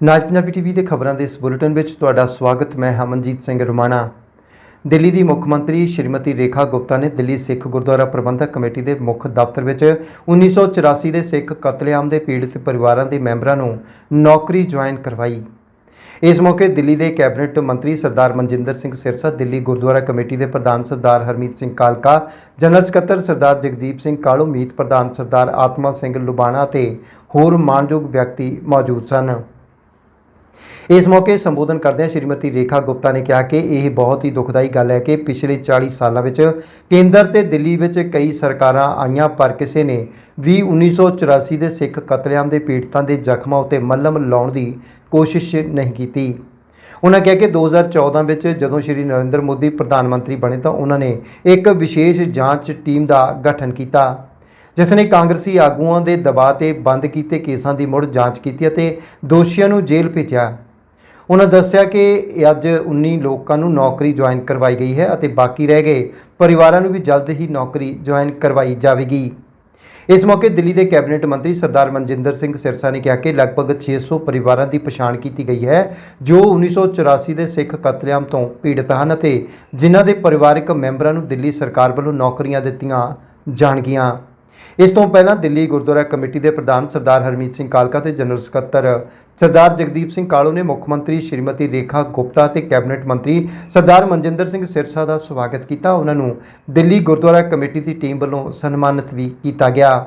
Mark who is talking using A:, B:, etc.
A: ਨਾਜ Punjabi TV ਦੇ ਖਬਰਾਂ ਦੇ ਇਸ ਬੁਲੇਟਿਨ ਵਿੱਚ ਤੁਹਾਡਾ ਸਵਾਗਤ, ਮੈਂ ਹਮਨਜੀਤ ਸਿੰਘ ਰਮਾਣਾ। ਦਿੱਲੀ ਦੀ ਮੁੱਖ ਮੰਤਰੀ ਸ਼੍ਰੀਮਤੀ ਰੇਖਾ ਗੁਪਤਾ ਨੇ ਦਿੱਲੀ ਸਿੱਖ ਗੁਰਦੁਆਰਾ ਪ੍ਰਬੰਧਕ ਕਮੇਟੀ ਦੇ ਮੁੱਖ ਦਫ਼ਤਰ ਵਿੱਚ 1984 ਦੇ ਸਿੱਖ ਕਤਲੇਆਮ ਦੇ ਪੀੜਤ ਪਰਿਵਾਰਾਂ ਦੇ ਮੈਂਬਰਾਂ ਨੂੰ ਨੌਕਰੀ ਜੁਆਇਨ ਕਰਵਾਈ। ਇਸ ਮੌਕੇ ਦਿੱਲੀ ਦੇ ਕੈਬਨਿਟ ਮੰਤਰੀ ਸਰਦਾਰ ਮਨਜਿੰਦਰ ਸਿੰਘ ਸਿਰਸਾ, ਦਿੱਲੀ ਗੁਰਦੁਆਰਾ ਕਮੇਟੀ ਦੇ ਪ੍ਰਧਾਨ ਸਰਦਾਰ ਹਰਮੀਤ ਸਿੰਘ ਕਾਲਕਾ, ਜਨਰਲ ਸਕੱਤਰ ਸਰਦਾਰ ਜਗਦੀਪ ਸਿੰਘ ਕਾਲੋ, ਮੀਤ ਪ੍ਰਧਾਨ ਸਰਦਾਰ ਆਤਮਾ ਸਿੰਘ ਲੁਬਾਣਾ ਅਤੇ ਹੋਰ ਮਾਣਯੋਗ ਵਿਅਕਤੀ ਮੌਜੂਦ ਸਨ। ਇਸ ਮੌਕੇ ਸੰਬੋਧਨ ਕਰਦਿਆਂ ਸ਼੍ਰੀਮਤੀ ਰੇਖਾ ਗੁਪਤਾ ਨੇ ਕਿਹਾ ਕਿ ਇਹ ਬਹੁਤ ਹੀ ਦੁਖਦਾਈ ਗੱਲ ਹੈ ਕਿ ਪਿਛਲੇ 40 ਸਾਲਾਂ ਵਿੱਚ ਕੇਂਦਰ ਤੇ ਦਿੱਲੀ ਵਿੱਚ ਕਈ ਸਰਕਾਰਾਂ ਆਈਆਂ, ਪਰ ਕਿਸੇ ਨੇ ਵੀ 1984 ਦੇ ਸਿੱਖ ਕਤਲੇਆਮ ਦੇ ਪੀੜਤਾਂ ਦੇ ਜ਼ਖਮਾਂ ਉੱਤੇ ਮੱਲਮ ਲਾਉਣ ਦੀ ਕੋਸ਼ਿਸ਼ ਨਹੀਂ ਕੀਤੀ। ਉਹਨਾਂ ਕਿਹਾ ਕਿ 2014 ਵਿੱਚ ਜਦੋਂ ਸ਼੍ਰੀ ਨਰਿੰਦਰ ਮੋਦੀ ਪ੍ਰਧਾਨ ਮੰਤਰੀ ਬਣੇ ਤਾਂ ਉਹਨਾਂ ਨੇ ਇੱਕ ਵਿਸ਼ੇਸ਼ ਜਾਂਚ ਟੀਮ ਦਾ ਗਠਨ ਕੀਤਾ, ਜਿਸ ਨੇ ਕਾਂਗਰਸੀ ਆਗੂਆਂ ਦੇ ਦਬਾਅ ਤੇ ਬੰਦ ਕੀਤੇ ਕੇਸਾਂ ਦੀ ਮੁੜ ਜਾਂਚ ਕੀਤੀ ਅਤੇ ਦੋਸ਼ੀਆਂ ਨੂੰ ਜੇਲ੍ਹ ਭੇਜਿਆ। ਉਹਨਾਂ ਦੱਸਿਆ ਕਿ ਅੱਜ 19 ਲੋਕਾਂ ਨੂੰ ਨੌਕਰੀ ਜੁਆਇਨ ਕਰਵਾਈ ਗਈ ਹੈ ਅਤੇ ਬਾਕੀ ਰਹਿ ਗਏ ਪਰਿਵਾਰਾਂ ਨੂੰ ਵੀ ਜਲਦ ਹੀ ਨੌਕਰੀ ਜੁਆਇਨ ਕਰਵਾਈ ਜਾਵੇਗੀ। ਇਸ ਮੌਕੇ ਦਿੱਲੀ ਦੇ ਕੈਬਨਿਟ ਮੰਤਰੀ ਸਰਦਾਰ ਮਨਜਿੰਦਰ ਸਿੰਘ ਸਿਰਸਾ ਨੇ ਕਿਹਾ ਕਿ ਲਗਭਗ 600 ਪਰਿਵਾਰਾਂ ਦੀ ਪਛਾਣ ਕੀਤੀ ਗਈ ਹੈ, ਜੋ 1984 ਦੇ ਸਿੱਖ ਕਤਲੇਆਮ ਤੋਂ ਪੀੜਤ ਹਨ ਅਤੇ ਜਿਨ੍ਹਾਂ ਦੇ ਪਰਿਵਾਰਕ ਮੈਂਬਰਾਂ ਨੂੰ ਦਿੱਲੀ ਸਰਕਾਰ ਵੱਲੋਂ ਨੌਕਰੀਆਂ ਦਿੱਤੀਆਂ ਜਾਣਗੀਆਂ। ਇਸ ਤੋਂ ਪਹਿਲਾਂ ਦਿੱਲੀ ਗੁਰਦੁਆਰਾ ਕਮੇਟੀ ਦੇ ਪ੍ਰਧਾਨ ਸਰਦਾਰ ਹਰਮੀਤ ਸਿੰਘ ਕਾਲਕਾ ਤੇ ਜਨਰਲ ਸਕੱਤਰ ਸਰਦਾਰ ਜਗਦੀਪ ਸਿੰਘ ਕਾਲੋ ਨੇ ਮੁੱਖ ਮੰਤਰੀ ਸ਼੍ਰੀਮਤੀ ਰੇਖਾ ਗੁਪਤਾ ਤੇ ਕੈਬਨਿਟ ਮੰਤਰੀ ਸਰਦਾਰ ਮਨਜਿੰਦਰ ਸਿੰਘ ਸਿਰਸਾ ਦਾ ਸਵਾਗਤ ਕੀਤਾ। ਉਹਨਾਂ ਨੂੰ ਦਿੱਲੀ ਗੁਰਦੁਆਰਾ ਕਮੇਟੀ ਦੀ ਟੀਮ ਵੱਲੋਂ ਸਨਮਾਨਿਤ ਵੀ ਕੀਤਾ ਗਿਆ।